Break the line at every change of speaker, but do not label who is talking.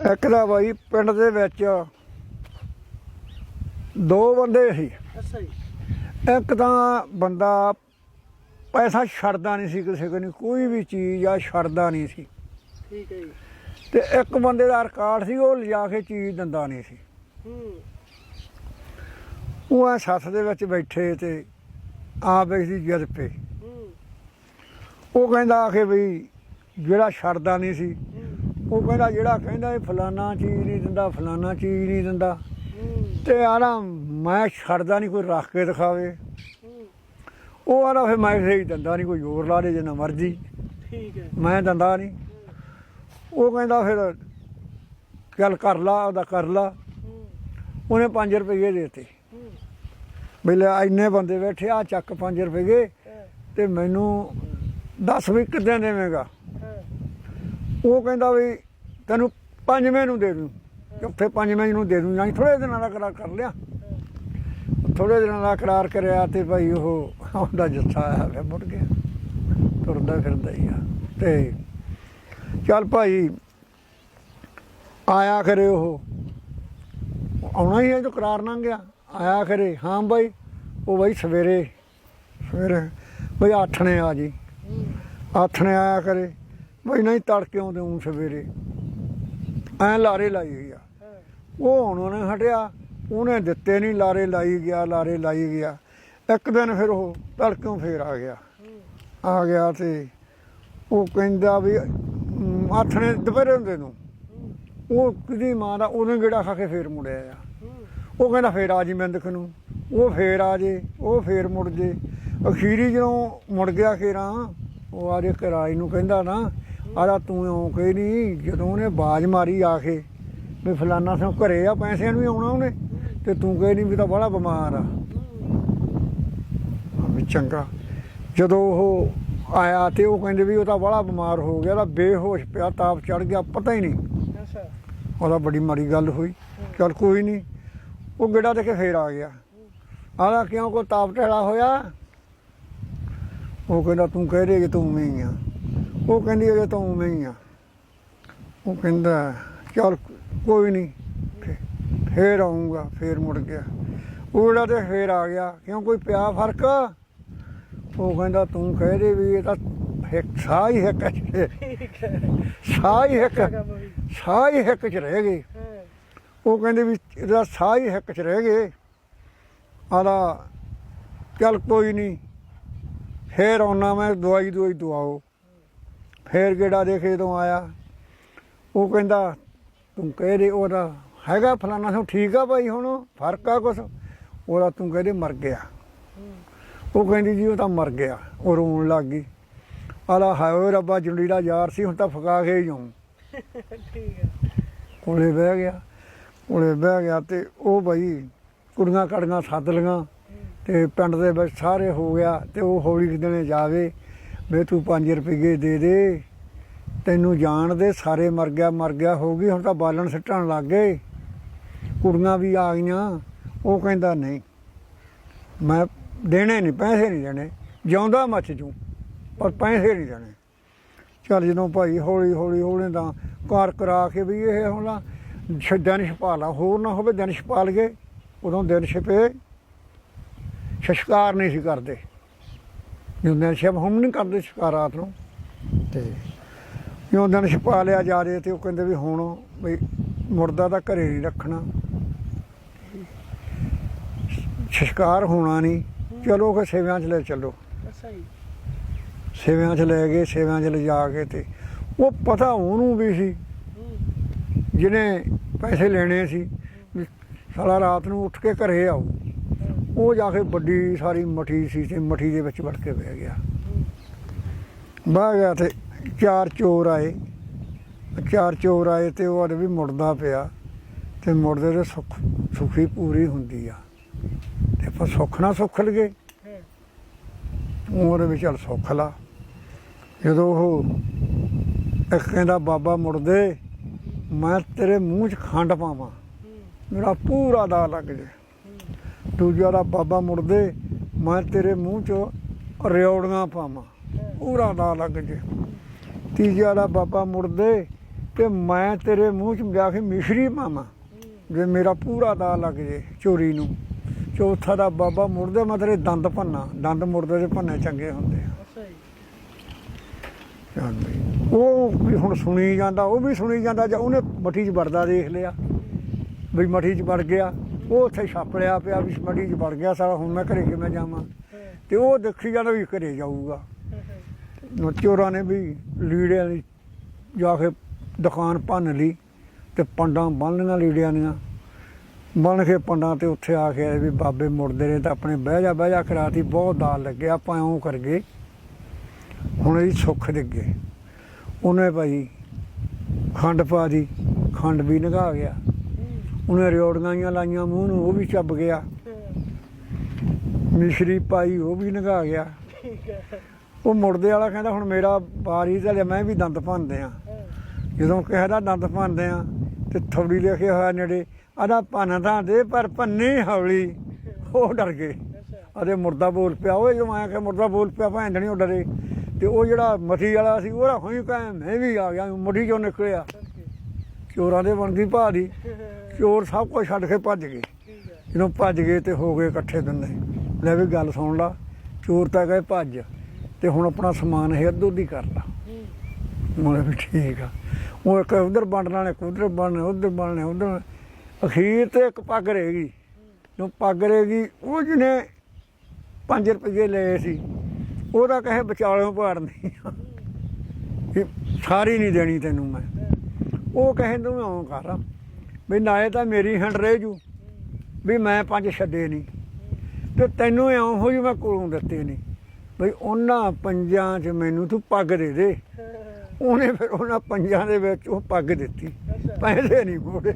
ਇੱਕ ਦਾ ਬਾਈ ਪਿੰਡ ਦੇ ਵਿੱਚ ਦੋ ਬੰਦੇ ਸੀ।
ਅੱਛਾ ਜੀ।
ਇੱਕ ਤਾਂ ਬੰਦਾ ਪੈਸਾ ਛੱਡਦਾ ਨਹੀਂ ਸੀ ਕਿਸੇ ਕੋਲ ਕੋਈ ਵੀ ਚੀਜ਼ ਆ ਛੱਡਦਾ ਨਹੀਂ ਸੀ।
ਠੀਕ ਹੈ ਜੀ।
ਤੇ ਇੱਕ ਬੰਦੇ ਦਾ ਰਿਕਾਰਡ ਸੀ ਉਹ ਲਿਜਾ ਕੇ ਚੀਜ਼ ਦਿੰਦਾ ਨਹੀਂ ਸੀ।
ਹੂੰ।
ਉਹ ਆ ਸੱਥ ਦੇ ਵਿੱਚ ਬੈਠੇ ਤੇ ਆ ਬੈਠੀ ਜਦ ਪੇ।
ਹੂੰ।
ਉਹ ਕਹਿੰਦਾ ਆਖੇ ਵੀ ਜਿਹੜਾ ਛੱਡਦਾ ਨਹੀਂ ਸੀ ਉਹ ਕਹਿੰਦਾ ਜਿਹੜਾ ਕਹਿੰਦਾ ਇਹ ਫਲਾਨਾ ਚੀਜ਼ ਨਹੀਂ ਦਿੰਦਾ ਫਲਾਨਾ ਚੀਜ਼ ਨਹੀਂ ਦਿੰਦਾ। ਤੇ ਆਣਾ ਮੈਂ ਛੱਡਦਾ ਨਹੀਂ ਕੋਈ ਰੱਖ ਕੇ ਦਿਖਾਵੇ। ਉਹ ਆਣਾ ਫਿਰ ਮੈਂ ਸਹੀ ਦਿੰਦਾ ਨਹੀਂ ਕੋਈ ਹੋਰ ਲਾ ਦੇ ਜਿੰਨਾ ਮਰਜ਼ੀ।
ਠੀਕ ਹੈ।
ਮੈਂ ਦਿੰਦਾ ਨਹੀਂ। ਉਹ ਕਹਿੰਦਾ ਫਿਰ ਚੱਲ ਕਰ ਲਾ ਉਹਦਾ ਕਰ ਲਾ। ਉਹਨੇ 5 ਰੁਪਏ ਦੇਤੇ।
ਹੂੰ।
ਵੀ ਲੈ ਇੰਨੇ ਬੰਦੇ ਬੈਠੇ ਆ ਚੱਕ 5 ਰੁਪਏ। ਤੇ ਮੈਨੂੰ ਦੱਸ ਵੀ ਕਿੱਦਾਂ ਦੇਵੇਂਗਾ। ਉਹ ਕਹਿੰਦਾ ਵੀ ਤੈਨੂੰ ਪੰਜਵੇਂ ਨੂੰ ਦੇ ਦੂੰ। ਚੌਥੇ ਪੰਜਵੇਂ ਨੂੰ ਦੇ ਦੂੰ ਜਾਂ ਥੋੜੇ ਦਿਨਾਂ ਦਾ ਕਰਾਰ ਕਰ ਲਿਆ। ਥੋੜੇ ਦਿਨਾਂ ਦਾ ਕਰਾਰ ਕਰਿਆ ਤੇ ਭਾਈ ਉਹ ਉਹਦਾ ਜੱਥਾ ਆਇਆ ਫਿਰ ਮੁੜ ਗਿਆ। ਤੁਰਦਾ ਫਿਰਦਾ ਹੀ ਆ। ਤੇ ਚੱਲ ਭਾਈ, ਆਇਆ ਕਰੇ ਉਹ। ਆਉਣਾ ਹੀ ਹੈ ਜੋ ਕਰਾਰ ਨਾ ਗਿਆ। ਆਇਆ ਕਰੇ ਹਾਂ ਭਾਈ ਉਹ ਭਾਈ ਸਵੇਰੇ ਸਵੇਰੇ ਭਾਈ ਆਠਣੇ ਆ ਜੀ।
ਹੂੰ
ਆਥਣੇ ਆਇਆ ਕਰੇ ਬਈ ਨਹੀਂ ਤੜਕੇ ਆਉਂਦੇ ਹੁਣ ਸਵੇਰੇ। ਐ ਲਾਰੇ ਲਾਈ ਹੋਈ ਆ। ਉਹ ਹੁਣ ਉਹਨੇ ਹਟਿਆ, ਉਹਨੇ ਦਿੱਤੇ ਨਹੀਂ ਲਾਰੇ ਲਾਈ ਗਿਆ, ਲਾਰੇ ਲਾਈ ਗਿਆ। ਇੱਕ ਦਿਨ ਫਿਰ ਉਹ ਤੜਕਿਓਂ ਫੇਰ ਆ ਗਿਆ। ਆ ਗਿਆ ਤੇ ਉਹ ਕਹਿੰਦਾ ਵੀ ਆਥਣੇ ਦੁਪਹਿਰੇ ਹੁੰਦੇ ਨੂੰ।
ਹੂੰ
ਉਹ ਕਿਹਦੀ ਮਾਂ ਦਾ, ਉਹਨੇ ਗੇੜਾ ਖਾ ਕੇ ਫੇਰ ਮੁੜਿਆ ਆ। ਉਹ ਕਹਿੰਦਾ ਫੇਰ ਆ ਜੀ ਮਿੰਦਕ ਨੂੰ। ਉਹ ਫੇਰ ਆ ਜੇ, ਉਹ ਫੇਰ ਮੁੜ ਜੇ। ਅਖੀਰੀ ਜਦੋਂ ਮੁੜ ਗਿਆ ਖੇਰਾਂ, ਉਹ ਆ ਆਦੇ ਕਿਰਾਏ ਨੂੰ ਕਹਿੰਦਾ ਨਾ ਆਦਾ ਤੂੰ ਇਉਂ ਕਹੀ ਨਹੀਂ ਜਦੋਂ ਉਹਨੇ ਬਾਜ ਮਾਰੀ ਆ ਕੇ ਵੀ ਫਲਾਨਾ ਸੋ ਘਰੇ ਆ ਪੈਸਿਆਂ ਨੂੰ ਹੀ ਆਉਣਾ ਉਹਨੇ ਤੇ ਤੂੰ ਕਹੀ ਨਹੀਂ ਵੀ ਤਾਂ ਬੜਾ ਬਿਮਾਰ ਆ। ਵੀ ਚੰਗਾ। ਜਦੋਂ ਉਹ ਆਇਆ ਤੇ ਉਹ ਕਹਿੰਦੇ ਵੀ ਉਹ ਤਾਂ ਬੜਾ ਬਿਮਾਰ ਹੋ ਗਿਆ ਤਾਂ ਬੇਹੋਸ਼ ਪਿਆ ਤਾਪ ਚੜ ਗਿਆ ਪਤਾ ਹੀ ਨਹੀਂ।
ਅੱਛਾ।
ਉਹਦਾ ਬੜੀ ਮਾੜੀ ਗੱਲ ਹੋਈ। ਚਲ ਕੋਈ ਨਹੀਂ ਉਹ ਗੇੜਾ ਦੇ ਕੇ ਫੇਰ ਆ ਗਿਆ। ਆਦਾ ਕਿਉਂ ਕੋ ਤਾਪ ਟਹਿਲਾ ਹੋਇਆ? ਉਹ ਕਹਿੰਦਾ ਤੂੰ ਕਹਿ ਦੇ ਕਿ ਤੂੰ ਹੀ ਆ। ਉਹ ਕਹਿੰਦੀ ਅਜੇ ਤੂੰ ਉਵੇਂ ਹੀ ਆ। ਉਹ ਕਹਿੰਦਾ ਚਲ ਕੋਈ ਨਹੀਂ ਫੇਰ ਆਉਂਗਾ ਫੇਰ ਮੁੜ ਗਿਆ। ਉਹ ਜਿਹੜਾ ਤੇ ਫੇਰ ਆ ਗਿਆ ਕਿਉਂ ਕੋਈ ਪਿਆ ਫ਼ਰਕ? ਉਹ ਕਹਿੰਦਾ ਤੂੰ ਕਹਿ ਦੇ ਵੀ ਇਹ ਤਾਂ ਇੱਕ ਸਾਹ ਹੀ ਇੱਕ
ਠੀਕ ਹੈ।
ਸਾਹ ਹੀ ਇੱਕ ਸਾਹ ਹੀ ਇੱਕ ਚ ਰਹਿ ਗਏ ਉਹ ਕਹਿੰਦੇ ਵੀ ਇਹਦਾ ਸਾਹ ਹੀ ਹਿੱਕ ਚ ਰਹਿ ਗਏ। ਆਦਾ ਚੱਲ ਕੋਈ ਨਹੀਂ ਫੇਰ ਆਉਣਾ ਮੈਂ ਦਵਾਈ ਦਵਾਈ ਦਵਾਓ। ਫੇਰ ਗੇੜਾ ਦੇ ਕੇ ਜਦੋਂ ਆਇਆ। ਉਹ ਕਹਿੰਦਾ ਤੂੰ ਕਹਿ ਦੇ ਉਹਦਾ ਹੈਗਾ ਫਲਾਣਾ ਸੋ ਠੀਕ ਆ ਭਾਈ ਹੁਣ ਫ਼ਰਕ ਆ ਕੁਛ? ਉਹਦਾ ਤੂੰ ਕਹਦੇ ਮਰ ਗਿਆ। ਉਹ ਕਹਿੰਦੀ ਜੀ ਉਹ ਤਾਂ ਮਰ ਗਿਆ ਉਹ ਰੋਣ ਲੱਗ ਗਈ। ਆਲਾ ਹਾਏ ਰੱਬਾ ਜੁੰਡੀ ਦਾ ਯਾਰ ਸੀ ਹੁਣ ਤਾਂ ਫਕਾ ਕੇ ਹੀ ਜਾਉਂ
ਠੀਕ ਹੈ
ਕੋਲੇ ਬਹਿ ਗਿਆ ਕੋਲੇ ਬਹਿ ਗਿਆ ਤੇ ਉਹ ਬਈ ਕੁੜੀਆਂ ਕੜੀਆਂ ਸੱਦ ਲੀਆਂ ਤੇ ਪਿੰਡ ਦੇ ਵਿੱਚ ਸਾਰੇ ਹੋ ਗਿਆ ਤੇ ਉਹ ਹੌਲੀ ਦਿਨੇ ਜਾਵੇ। ਵੇ ਤੂੰ 5 ਰੁਪਏ ਦੇ ਦੇ, ਤੈਨੂੰ ਜਾਣ ਦੇ, ਸਾਰੇ ਮਰ ਗਿਆ ਮਰ ਗਿਆ, ਹੋ ਗਈ, ਹੁਣ ਤਾਂ ਬਾਲਣ ਸਿੱਟਣ ਲੱਗ ਗਏ। ਕੁੜੀਆਂ ਵੀ ਆ ਗਈਆਂ, ਉਹ ਕਹਿੰਦਾ ਨਹੀਂ, ਮੈਂ ਦੇਣੇ ਨਹੀਂ, ਪੈਸੇ ਨਹੀਂ ਦੇਣੇ, ਜਿਉਂਦਾ ਮੱਚ ਜੂ ਪਰ ਪੈਸੇ ਨਹੀਂ ਦੇਣੇ। ਚੱਲ ਜਦੋਂ ਭਾਈ ਹੌਲੀ ਹੌਲੀ ਹੌਲੀ ਤਾਂ ਕਾਰ ਕਰਾ ਕੇ ਵੀ ਇਹ ਹੁਣ ਛ- ਦਿਨ ਛਪਾ ਲਾ ਹੋਰ ਨਾ ਹੋਵੇ ਦਿਨ ਛਪਾ ਲਈਏ ਉਦੋਂ ਦਿਨ ਛਪੇ ਸ਼ਿਕਾਰ ਨਹੀਂ ਸੀ ਕਰਦੇ। ਦਿਨ ਛਪ ਹੁਣ ਨਹੀਂ ਕਰਦੇ ਸ਼ਿਕਾਰ ਰਾਤ ਨੂੰ। ਤੇ ਜਦੋਂ ਦਿਨ ਛਪਾ ਲਿਆ ਜਾ ਰਹੇ ਤੇ ਉਹ ਕਹਿੰਦੇ ਵੀ ਹੁਣ ਵੀ ਮੁਰਦਾ ਤਾਂ ਘਰੇ ਨਹੀਂ ਰੱਖਣਾ। ਸ਼ਿਕਾਰ ਹੋਣਾ ਨਹੀਂ। ਚਲੋ ਕਿ ਸੇਵਿਆਂ 'ਚ ਲੈ ਚੱਲੋ। ਸੇਵਿਆਂ 'ਚ ਲੈ ਗਏ ਸੇਵਿਆਂ 'ਚ ਲਿਜਾ ਕੇ ਤੇ ਉਹ ਪਤਾ ਉਹਨੂੰ ਵੀ ਸੀ। ਜਿਹਨੇ ਪੈਸੇ ਲੈਣੇ ਸੀ ਸਾਲਾ ਰਾਤ ਨੂੰ ਉੱਠ ਕੇ ਘਰੇ ਆਓ। ਉਹ ਜਾ ਕੇ ਵੱਡੀ ਸਾਰੀ ਮਠੀ ਸੀ ਤੇ ਮਠੀ ਦੇ ਵਿੱਚ ਵੜ ਕੇ ਬਹਿ ਗਿਆ। ਬਹਿ ਗਿਆ ਤੇ ਚਾਰ ਚੋਰ ਆਏ। ਚਾਰ ਚੋਰ ਆਏ ਤੇ ਉਹ ਅੜ ਵੀ ਮੁੜਦਾ ਪਿਆ ਤੇ ਮੁੜਦੇ ਤੇ ਸੁੱਖ, ਸੁਖੀ ਪੂਰੀ ਹੁੰਦੀ ਆ। ਤੇ ਆਪਾਂ ਸੁੱਖ ਨਾ ਸੁੱਖ ਲਗੇ ਉਹਦੇ ਵਿੱਚ ਸੁੱਖ ਲਾ। ਜਦੋਂ ਉਹ ਇੱਕ ਕਹਿੰਦਾ, ਬਾਬਾ ਮੁੜਦੇ, ਮੈਂ ਤੇਰੇ ਮੂੰਹ 'ਚ ਖੰਡ ਪਾਵਾਂ। ਮੇਰਾ ਪੂਰਾ ਦਾ ਲੱਗ ਜੇ ਦੂਜਾ ਦਾ ਬਾਬਾ ਮੁੜਦੇ ਮੈਂ ਤੇਰੇ ਮੂੰਹ 'ਚ ਰਿਓੜੀਆਂ ਪਾਵਾਂ। ਪੂਰਾ ਦਾ ਲੱਗ ਜੇ। ਤੀਜਾ ਦਾ ਬਾਬਾ ਮੁੜਦੇ ਤੇ ਮੈਂ ਤੇਰੇ ਮੂੰਹ 'ਚ ਜਾ ਕੇ ਮਿਸ਼ਰੀ ਪਾਵਾਂ ਜੇ ਮੇਰਾ ਪੂਰਾ ਦਾ ਲੱਗ ਜੇ ਚੋਰੀ ਨੂੰ। ਚੌਥਾ ਦਾ ਬਾਬਾ ਮੁਰਦੇ ਮੈਂ ਤੇਰੇ ਦੰਦ ਭੰਨਾ। ਦੰਦ ਮੁਰਦੇ ਦੇ ਭੰਨੇ ਚੰਗੇ ਹੁੰਦੇ ਆ। ਉਹ ਵੀ ਹੁਣ ਸੁਣੀ ਜਾਂਦਾ ਉਹ ਵੀ ਸੁਣੀ ਜਾਂਦਾ ਜਾਂ ਉਹਨੇ ਮੱਠੀ 'ਚ ਵੜਦਾ ਦੇਖ ਲਿਆ। ਵੀ ਮੱਠੀ 'ਚ ਵੜ ਗਿਆ। ਉਹ ਉੱਥੇ ਛਾਪ ਲਿਆ ਪਿਆ ਵੀ ਮੱਠੀ 'ਚ ਵੜ ਗਿਆ ਸਾਰਾ ਹੁਣ ਮੈਂ ਘਰੇ ਕਿਵੇਂ ਜਾਵਾਂ?
ਹਾਂ
ਤੇ ਉਹ ਦੇਖੀ ਜਾਂਦਾ ਵੀ ਘਰੇ ਜਾਊਗਾ। ਚੋਰਾਂ ਨੇ ਵੀ ਲੀੜਿਆਂ ਦੀ ਜਾ ਕੇ ਦੁਕਾਨ ਭੰਨ ਲਈ ਤੇ ਪੰਡਾਂ ਬੰਨ ਲੀੜਿਆਂ ਦੀਆਂ। ਬਣ ਕੇ ਪੰਡਾਂ ਤੇ ਉੱਥੇ ਆ ਕੇ ਆਏ ਵੀ ਬਾਬੇ ਮੁੜਦੇ ਨੇ ਤਾਂ ਆਪਣੇ ਬਹਿ ਜਾ ਬਹਿ ਜਾ ਕਰਾਤੀ ਬਹੁਤ ਦਾਲ ਲੱਗੇ, ਆਪਾਂ ਇਉਂ ਕਰ ਗਏ ਹੁਣ ਇਹ ਸੁੱਖ ਡਿੱਗੇ ਉਹਨੇ ਭਾਈ ਖੰਡ ਪਾ ਦੀ ਖੰਡ ਵੀ ਨਗਾ ਗਿਆ। ਉਹਨੇ ਰਿਓੜੀਆਂ ਲਾਈਆਂ, ਮੂੰਹ ਨੂੰ ਉਹ ਵੀ ਚੱਬ ਗਿਆ। ਮਿਸ਼ਰੀ ਪਾਈ, ਉਹ ਵੀ ਨਗਾ ਗਿਆ। ਉਹ ਮੁੜਦੇ ਵਾਲਾ ਕਹਿੰਦਾ, ਹੁਣ ਮੇਰਾ ਵਾਰੀ ਤੇ ਮੈਂ ਵੀ ਦੰਦ ਭੰਨਦੇ ਆ। ਜਦੋਂ ਕਿਸੇ ਦਾ ਦੰਦ ਭੰਨਦੇ ਆ, ਤੇ ਥੋੜੀ ਲਿਖਿਆ ਹੋਇਆ ਨੇੜੇ ਆਦਾ ਭੰਨ ਤਾਂ ਦੇ, ਪਰ ਭੰਨੀ ਹੌਲੀ। ਉਹ ਡਰ ਗਏ।
ਅੱਛਾ
ਅਰੇ ਮੁਰਦਾ ਬੋਲ ਪਿਆ ਓਏ ਜਦੋਂ ਆਇਆ ਕਿ ਮੁਰਦਾ ਬੋਲ ਪਿਆ, ਭੈਣ ਨਹੀਂ ਉਹ ਡਰੇ। ਤੇ ਉਹ ਜਿਹੜਾ ਮਠੀ ਵਾਲਾ ਸੀ, ਉਹ ਹੋਈ ਕਹੇ, ਮੈਂ ਵੀ ਆ ਗਿਆ, ਮੁੱਢੀ ਚੋਂ ਨਿਕਲਿਆ? ਚੋਰਾਂ ਦੇ ਬਣ ਗਈ ਭਾ ਦੀ ਚੋਰ ਸਭ ਕੁਝ ਛੱਡ ਕੇ ਭੱਜ ਗਏ। ਜਦੋਂ ਭੱਜ ਗਏ ਤੇ ਹੋ ਗਏ ਇਕੱਠੇ ਦਿਨੇ। ਲੈ ਵੀ ਗੱਲ ਸੁਣ ਲਾ ਚੋਰ ਤਾਂ ਗਏ ਭੱਜ ਤੇ ਹੁਣ ਆਪਣਾ ਸਮਾਨ ਹੈ ਅੱਧੋ ਦੀ ਕਰ ਲਾ। ਮੈਂ ਵੀ ਠੀਕ ਆ। ਉਹ ਇੱਕ ਉਧਰ ਵੰਡਣਾ ਨੇ ਉਧਰ ਬਣਨੇ ਉਧਰ ਬਣਨੇ ਉਧਰ ਅਖੀਰ ਤੇ ਇੱਕ ਪੱਗ ਰਹਿ ਗਈ। ਜੋ ਪੱਗ ਰਹਿ ਗਈ ਉਹ ਜਿਹਨੇ 5 ਰੁਪਏ ਲਏ ਸੀ ਉਹਦਾ ਕਹੇ ਵਿਚਾਲਿਓਂ ਪਾੜਨੀ ਵੀ ਸਾਰੀ ਨਹੀਂ ਦੇਣੀ ਤੈਨੂੰ ਮੈਂ। ਉਹ ਕਹੇ ਤੂੰ ਇਉਂ ਕਰ ਵੀ ਨਾਲੇ ਤਾਂ ਮੇਰੀ ਹੰਡ ਰਹਿ ਜੂ ਵੀ ਮੈਂ ਪੰਜ ਛੱਡੇ ਨਹੀਂ ਤੇ ਤੈਨੂੰ ਇਉਂ ਹੋ ਜੂ ਮੈਂ ਕੋਲੋਂ ਦਿੱਤੇ ਨਹੀਂ ਬਈ ਉਹਨਾਂ ਪੰਜਾਂ 'ਚ ਮੈਨੂੰ ਤੂੰ ਪੱਗ ਦੇ ਦੇ। ਉਹਨੇ ਫਿਰ ਉਹਨਾਂ ਪੰਜਾਂ ਦੇ ਵਿੱਚ ਉਹ ਪੱਗ ਦਿੱਤੀ। ਪੈਸੇ ਨਹੀਂ ਮੋੜੇ